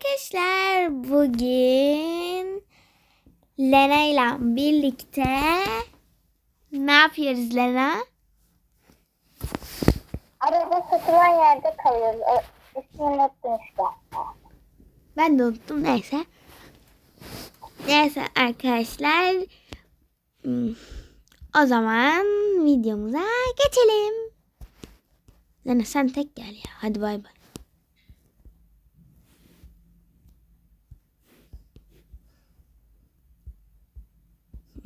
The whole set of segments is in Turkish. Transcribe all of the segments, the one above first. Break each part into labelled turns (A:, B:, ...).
A: arkadaşlar. Bugün Lena ile birlikte ne yapıyoruz Lena?
B: Araba satılan yerde kalıyoruz. O ismini unuttum işte.
A: Ben de unuttum neyse. Neyse arkadaşlar. Hmm, O zaman videomuza geçelim. Lena sen tek gel ya. Hadi bay bay.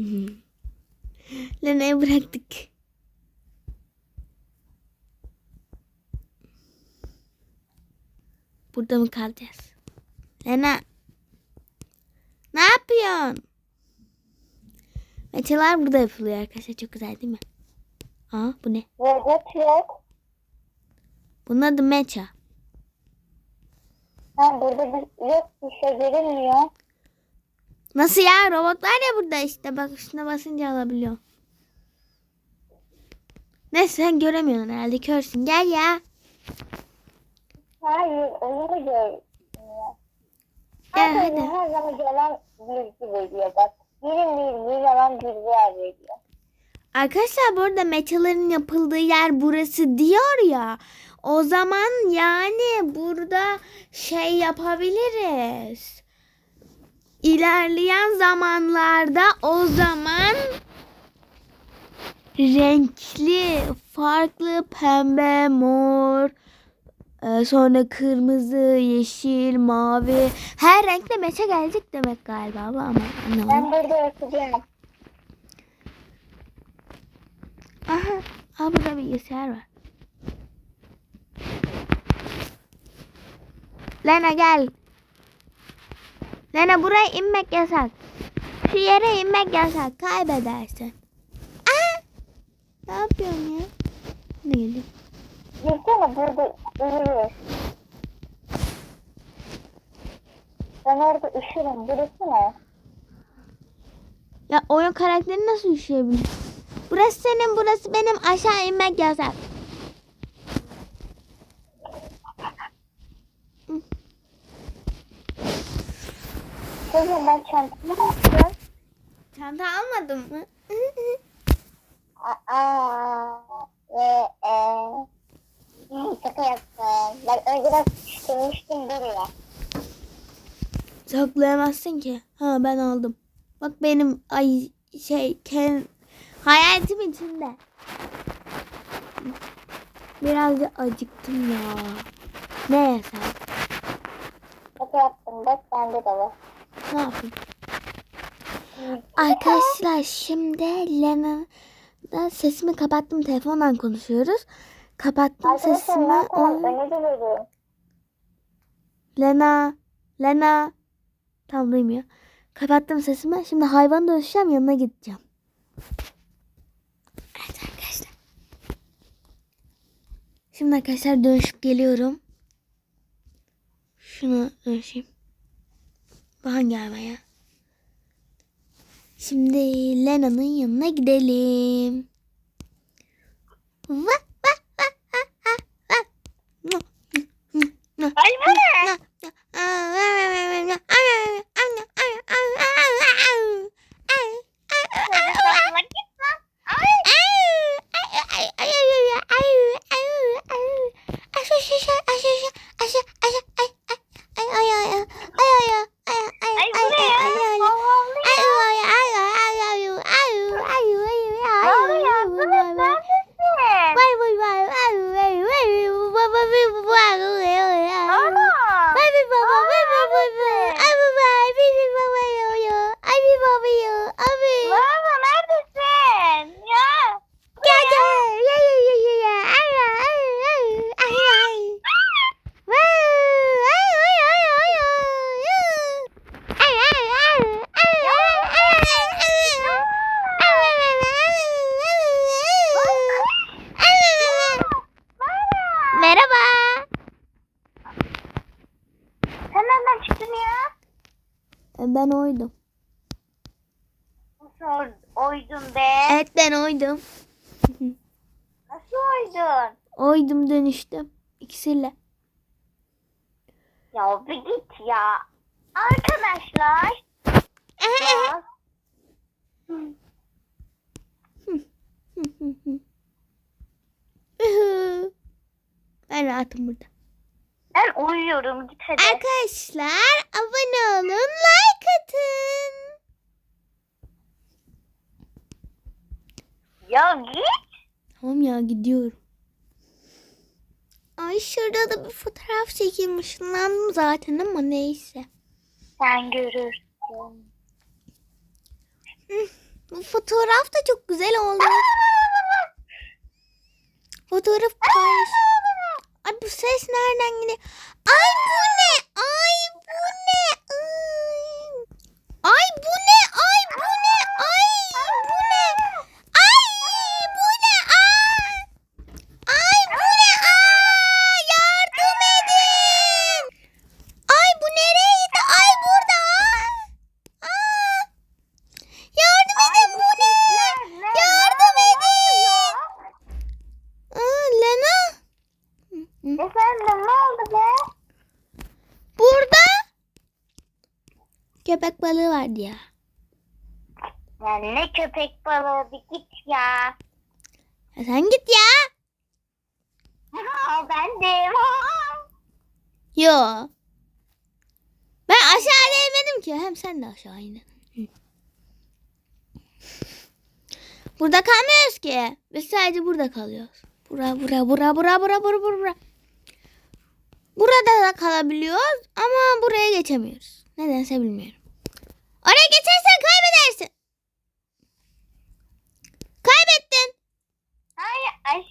A: Lena'yı bıraktık. Burada mı kalacağız? Lena. Ne yapıyorsun? Meçeler burada yapılıyor arkadaşlar. Çok güzel değil mi? Aa bu ne?
B: Recep yok.
A: Bunun adı meça.
B: Ha, burada bir, yok bir şey görünmüyor.
A: Nasıl ya? Robot var ya burada işte. Bak üstüne basınca alabiliyor. Neyse sen göremiyorsun herhalde. Körsün. Gel ya.
B: Hayır onu da görünmüyor.
A: Gel
B: Her
A: hadi.
B: zaman her zaman gelen bilgi veriyor bak. Birim bilgi yalan bilgiler veriyor.
A: Arkadaşlar bu arada meçaların yapıldığı yer burası diyor ya. O zaman yani burada şey yapabiliriz. İlerleyen zamanlarda o zaman renkli, farklı pembe, mor, e, sonra kırmızı, yeşil, mavi her renkle meçe gelecek demek galiba ama anlamadım.
B: Ben burada okuyacağım.
A: Aha, aha burada bilgisayar var. Lena gel. Lena buraya inmek yasak. Şu yere inmek yasak. Kaybedersin. Aa! Ne yapıyorsun ya? Ne geliyor?
B: Girsene burada uyuyor. Ben orada üşürüm. Burası ne?
A: Ya oyun karakteri nasıl üşüyebilir? Burası senin, burası benim. Aşağı inmek yasak.
B: Kızım ben çantamı attım.
A: Çanta almadın mı?
B: Aa, ve e, şaka yaptım. Ben önceden sıkıştırmıştım buraya.
A: Saklayamazsın ki. Ha ben aldım. Bak benim ay şey ken hayatım içinde. Birazcık acıktım ya. Ne yesem?
B: Şaka yaptım. Bak bende de var.
A: Ne yapayım? Arkadaşlar şimdi Lena da sesimi kapattım telefondan konuşuyoruz. Kapattım
B: Arkadaşlar
A: sesimi. o-. Lena, Lena. Tam duymuyor. Kapattım sesimi. Şimdi hayvan dönüşeceğim yanına gideceğim. Evet arkadaşlar. Şimdi arkadaşlar dönüşüp geliyorum. Şunu dönüşeyim. Bahan gelmeye. Şimdi Lena'nın yanına gidelim. Vah! Ben oydum.
B: Nasıl oy- oydun be?
A: Evet ben oydum.
B: Nasıl oydun?
A: Oydum dönüştüm. İkisiyle.
B: Ya bir git ya. Arkadaşlar. Ya.
A: ben rahatım burada.
B: Ben uyuyorum git hadi.
A: Arkadaşlar abone olun, like atın.
B: Ya git.
A: Tamam ya gidiyorum. Ay şurada da bir fotoğraf çekeyim. Işınlandım zaten ama neyse.
B: Sen görürsün.
A: Bu fotoğraf da çok güzel oldu. Fotoğraf paylaş. Ay bu ses nereden geliyor? Ay bu ne? Ay bu ne? Ay, Ay bu ne? Ay bu ne? Ay bu ne? Ay bu ne? Ay. Ay bu ne? Aa, yardım edin. Ay bu nereye gitti? Ay burada. Aa. Yardım edin bu ne? Yardım edin. Aa, Lena. Hı, hı.
B: Efendim ne oldu be?
A: Burada köpek balığı vardı ya.
B: Ya ne köpek balığı bir git ya.
A: ya sen git ya.
B: Ben de.
A: Yo. Ben aşağı değmedim ki. Hem sen de aşağı indin. Hı. Burada kalmıyoruz ki. Biz sadece burada kalıyoruz. Bura bura bura bura bura bura. bura. Burada da kalabiliyoruz ama buraya geçemiyoruz. Nedense bilmiyorum. Oraya geçersen kaybedersin. Kaybettin.
B: Hayır. Ay,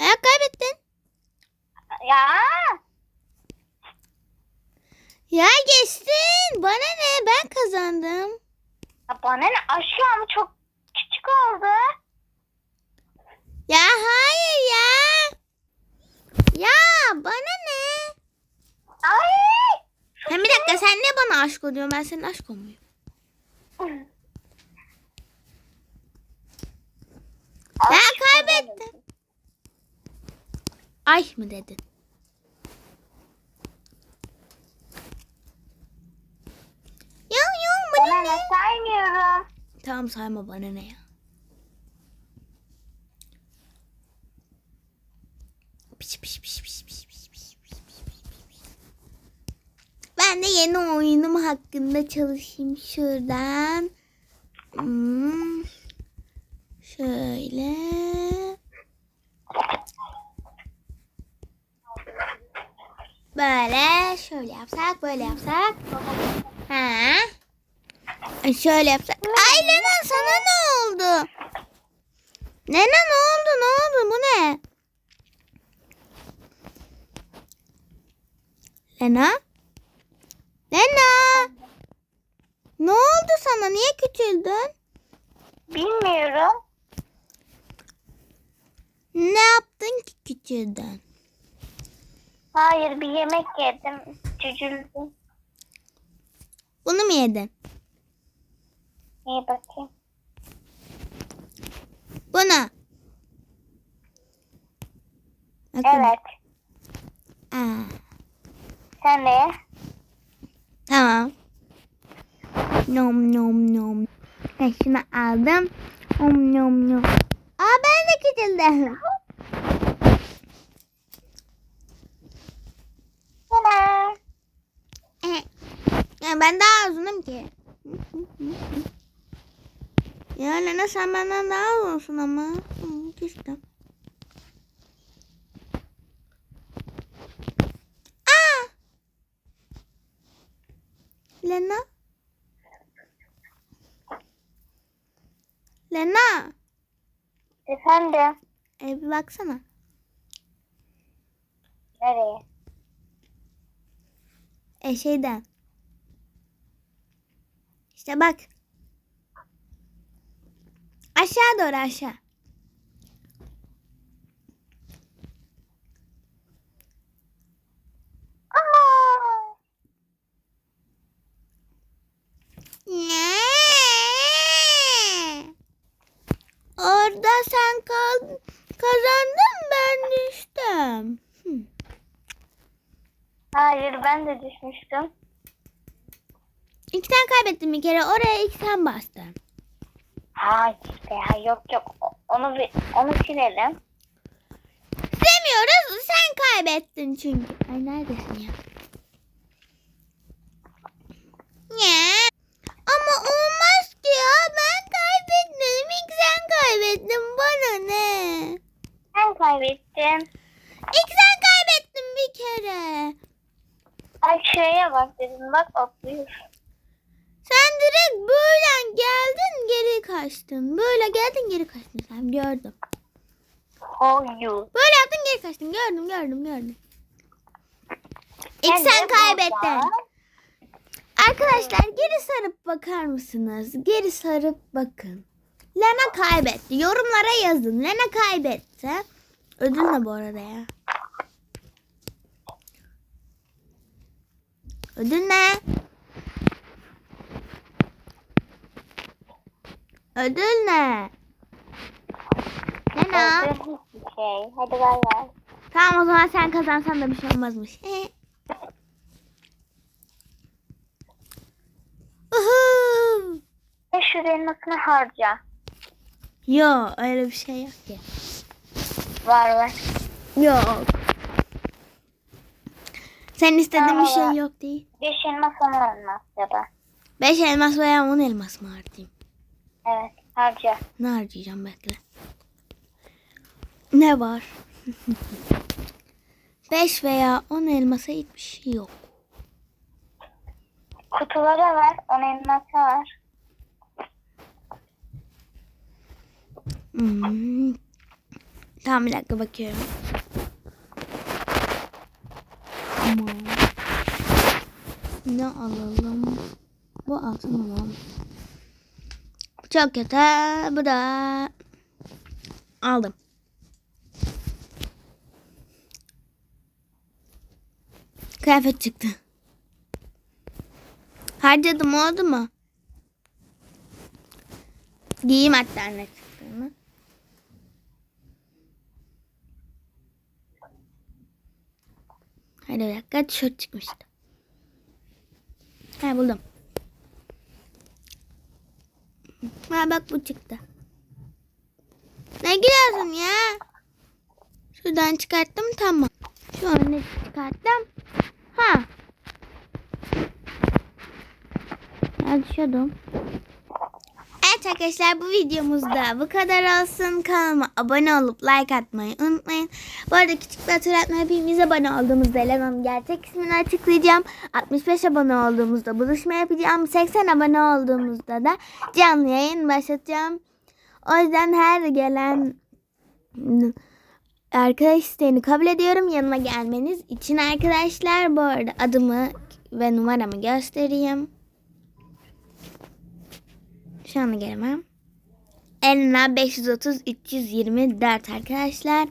A: Ayak kaybettin.
B: ya.
A: Ya geçtin. Bana ne? Ben kazandım.
B: Ya Bana ne aşağım çok küçük oldu.
A: Ya hayır ya. Ya bana ne?
B: Ay.
A: Hem bir dakika sen ne bana aşk oluyorsun? Ben senin aşk olmuyorum. Ay mı dedin? Ya ya bana ne?
B: saymıyorum.
A: Tamam sayma bana ne ya. Piş piş piş piş piş piş piş piş Ben de yeni oyunum hakkında çalışayım şuradan. Hmm. Şöyle. Böyle şöyle yapsak böyle yapsak. Ha? Ay, Şöyle yapsak. Ay Lena sana ne oldu? Lena ne oldu ne oldu bu ne? Lena? Lena? Ne oldu sana? Niye küçüldün?
B: Bilmiyorum.
A: Ne yaptın ki küçüldün?
B: Hayır bir yemek yedim. Cücüldüm.
A: Bunu mu yedin?
B: İyi bakayım.
A: Bunu. Bakın.
B: Evet.
A: Aa,
B: Sen de.
A: tamam. Nom nom nom. Ben şunu aldım. Nom nom nom. Aa ben de küçüldüm.
B: Sana.
A: Eh, Ya ben daha uzunum ki. Ya Lena sen benden daha uzunsun ama. Küstüm. Aa! Lena? Lena?
B: Efendim.
A: E, bir baksana.
B: Nereye?
A: E şeyden. İşte bak. Aşağı doğru aşağı. Orada sen kal kazandın ben düştüm.
B: Hayır ben de düşmüştüm.
A: İlk sen kaybettin bir kere. Oraya ilk sen bastın.
B: Hayır ya yok yok onu bir onu silelim.
A: Demiyoruz. Sen kaybettin çünkü. Ay neredesin ya? Ya. Ama olmaz ki ya. Ben kaybetmedim. İlk sen kaybettin. Bana ne?
B: Sen kaybettin.
A: İlk sen kaybettin bir kere.
B: Ay şuraya bak dedim bak atlıyor.
A: Sen direkt böyle geldin geri kaçtın. Böyle geldin geri kaçtın sen gördüm.
B: Hayır.
A: Böyle yaptın geri kaçtın gördüm gördüm gördüm. İlk sen kaybettin. Arkadaşlar geri sarıp bakar mısınız? Geri sarıp bakın. Lena kaybetti. Yorumlara yazın. Lena kaybetti. Ödül ne bu arada ya? Ödül ne? Ödül ne? Lena.
B: Öldür hiçbir şey. Hadi bay bay.
A: Tamam o zaman sen kazansan da bir şey olmazmış.
B: Şu elmasını harca.
A: Yo öyle bir şey yok ya.
B: Var var.
A: Yok. Sen istediğin bir şey yok değil.
B: Beş elmas on elmas ya da.
A: Beş elmas veya on elmas mı harcayayım?
B: Evet harca.
A: Ne harcayacağım bekle. Ne var? Beş veya on elmasa hiçbir şey yok.
B: Kutulara ver. On elması var.
A: Hmm. Tamam bir dakika bakıyorum. Tamam. Ne alalım? Bu altın alalım. Çok kötü. Bu da aldım. Kıyafet çıktı. Harcadım oldu mu? Giyeyim hatta ne çıktığını. Hadi bir dakika tişört çıkmıştı. Ha buldum. Ha bak bu çıktı. Ne gülüyorsun ya? Şuradan çıkarttım tamam. Şu önüne çıkarttım. Ha. Ya düşüyordum. Arkadaşlar bu videomuzda bu kadar olsun. Kanalıma abone olup like atmayı unutmayın. Bu arada küçük bir hatırlatma hepimiz abone olduğumuzda Lena'nın gerçek ismini açıklayacağım. 65 abone olduğumuzda buluşma yapacağım. 80 abone olduğumuzda da canlı yayın başlatacağım. O yüzden her gelen arkadaş isteğini kabul ediyorum. Yanıma gelmeniz için arkadaşlar. Bu arada adımı ve numaramı göstereyim. Şu anda gelemem. Elena 530 324 arkadaşlar.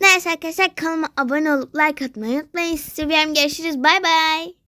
A: Neyse arkadaşlar kanalıma abone olup like atmayı unutmayın. Seviyorum. Görüşürüz. Bay bay.